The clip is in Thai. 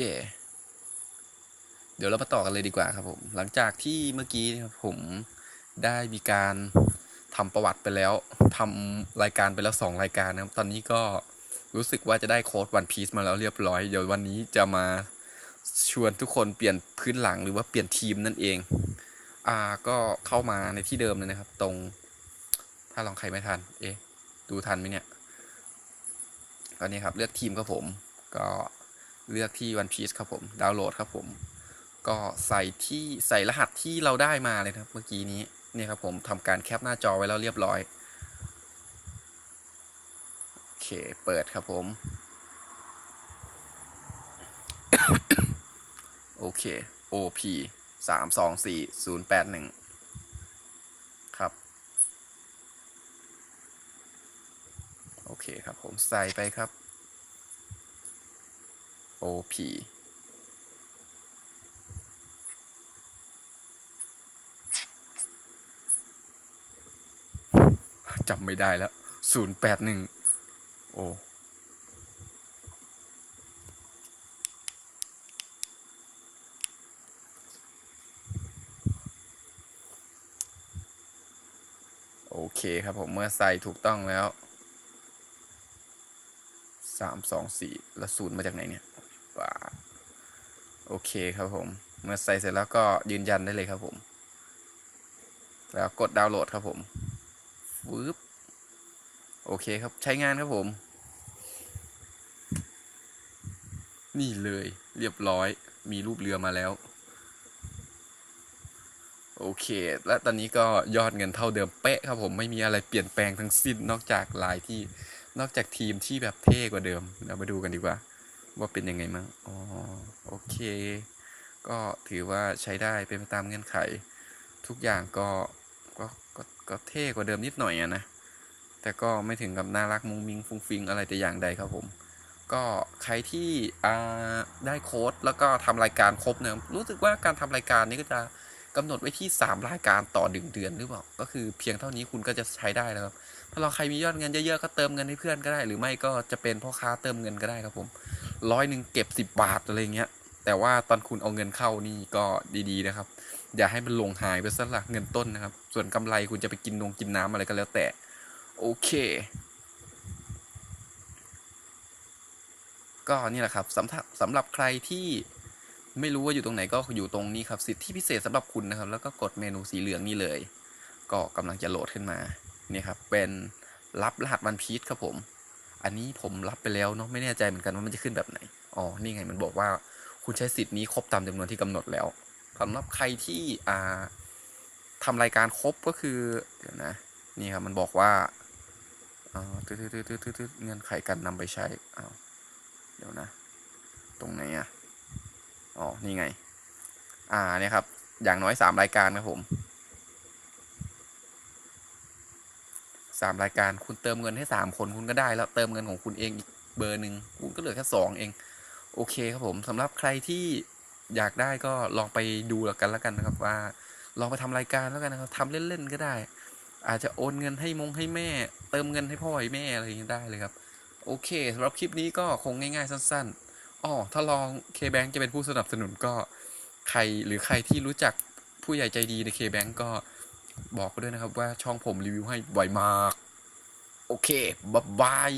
เย่เดี๋ยวเรามาต่อกันเลยดีกว่าครับผม หลังจากที่เมื่อกี้ครับผมได้มีการทำประวัติไปแล้วทำรายการไปแล้วสองรายการนะครับ ตอนนี้ก็รู้สึกว่าจะได้โค้ดวันพีซมาแล้วเรียบร้อย เดี๋ยววันนี้จะมาชวนทุกคนเปลี่ยนพื้นหลังหรือว่าเปลี่ยนทีมนั่นเอง อ่าก็เข้ามาในที่เดิมเลยนะครับ ตรง ถ้าลองใครไม่ทัน เอ๊ะ ดูทันไหมเนี่ยก็นี่ครับเลือกทีมครับผม ก็ เลือกที่ One Piece ครับผมดาวน์โหลดครับผม ก็ใส่ที่ใส่รหัสที่เราได้มาเลยครับ เมื่อกี้นี้เนี่ยครับผมทำการแคปหน้าจอไว้แล้วเรียบร้อยโอเคเปิดครับผม โอเค OP สามสองสี่ศูนย์แปดหนึ่งครับ โอเคครับผมใส่ไปครับ OP จำไม่ได้แล้วศูนย์แปดหนึ่งโอ้โอเคครับผมเมื่อใส่ถูกต้องแล้วสามสองสี่แล้วศูนย์มาจากไหนเนี่ย โอเคครับผม เมื่อใส่เสร็จแล้วก็ยืนยันได้เลยครับผม แล้วกดดาวน์โหลดครับผมวืบโอเคครับใช้งานครับผม นี่เลยเรียบร้อยมีรูปเรือมาแล้ว โอเค และตอนนี้ก็ยอดเงินเท่าเดิมเป๊ะครับผมไม่มีอะไรเปลี่ยนแปลงทั้งสิ้นนอกจากลายที่นอกจากทีมที่แบบเท่กว่าเดิม เรามาดูกันดีกว่า ว่าเป็นยังไงมั้งอ๋อโอเค ก็ถือว่าใช้ได้เป็นไปตามเงื่อนไข ทุกอย่างก็ก็ก็ก็เท่กว่าเดิมนิดหน่อยอะนะ แต่ก็ไม่ถึงกับน่ารักมุงมิง ฟุ้งฟิงอะไรแต่อย่างใดครับผม ก็ใครที่อ่าได้โค้ดแล้วก็ทำรายการครบเนี่ยรู้สึกว่าการทำรายการนี้ก็จะกำหนดไว้ที่ 3 รายการต่อหนึ่งเดือนหรือเปล่า ก็คือเพียงเท่านี้คุณก็จะใช้ได้แล้วครับ ถ้าเราใครมียอดเงินเยอะๆก็เติมเงินให้เพื่อนก็ได้ หรือไม่ก็จะเป็นพ่อค้าเติมเงินก็ได้ครับผม ร้อยหนึ่งเก็บ10บบาทอะไรเงี้ย แต่ว่าตอนคุณเอาเงินเข้านี่ก็ดีๆนะครับ อย่าให้มันลงหายไปซะละเงินต้นนะครับ ส่วนกำไรคุณจะไปกินนงกินน้ำอะไรก็แล้วแต่ โอเค ก็นี่แหละครับสำหรับสำหรับใครที่ไม่รู้ว่าอยู่ตรงไหนก็อยู่ตรงนี้ครับ สิทธิพิเศษสำหรับคุณนะครับ แล้วก็กดเมนูสีเหลืองนี่เลย ก็กำลังจะโหลดขึ้นมา นี่ครับ เป็นรับรหัสวันพีชครับผม อันนี้ผมรับไปแล้วเนาะไม่แน่ใจเหมือนกันว่ามันจะขึ้นแบบไหนอ๋อนี่ไงมันบอกว่าคุณใช้สิทธิ์นี้ครบตามจำนวนที่กำหนดแล้วสำหรับใครที่อ่าทำรายการครบก็คือเดี๋ยวนะนี่ครับมันบอกว่าอ่าตืดตืดตืดตืดเงื่อนไขการนำไปใช้อ้าวเดี๋ยวนะ ตรงไหนอะอ๋อนี่ไง อ่าเนี่ยครับ อย่างน้อยสามรายการครับผม สามรายการคุณเติมเงินให้สามคนคุณก็ได้ แล้วเติมเงินของคุณเองอีกเบอร์หนึ่งคุณก็เหลือแค่สองเอง โอเคครับผมสำหรับใครที่อยากได้ก็ลองไปดูแล้วกันแล้วกันนะครับว่า ลองไปทำรายการแล้วกันนะครับทำเล่นๆก็ได้ อาจจะโอนเงินให้มงให้แม่ เติมเงินให้พ่อให้แม่อะไรอย่างเงี้ได้เลยครับ โอเคสำหรับคลิปนี้ก็คงง่ายๆสั้นๆอ๋อถ้าลอง K-Bank จะเป็นผู้สนับสนุนก็ใครหรือใครที่รู้จักผู้ใหญ่ใจดีใน K-Bank ก็ บอกได้วยนะครับว่าช่องผมรีวิวให้ไวมาก โอเคบ๊ายบาย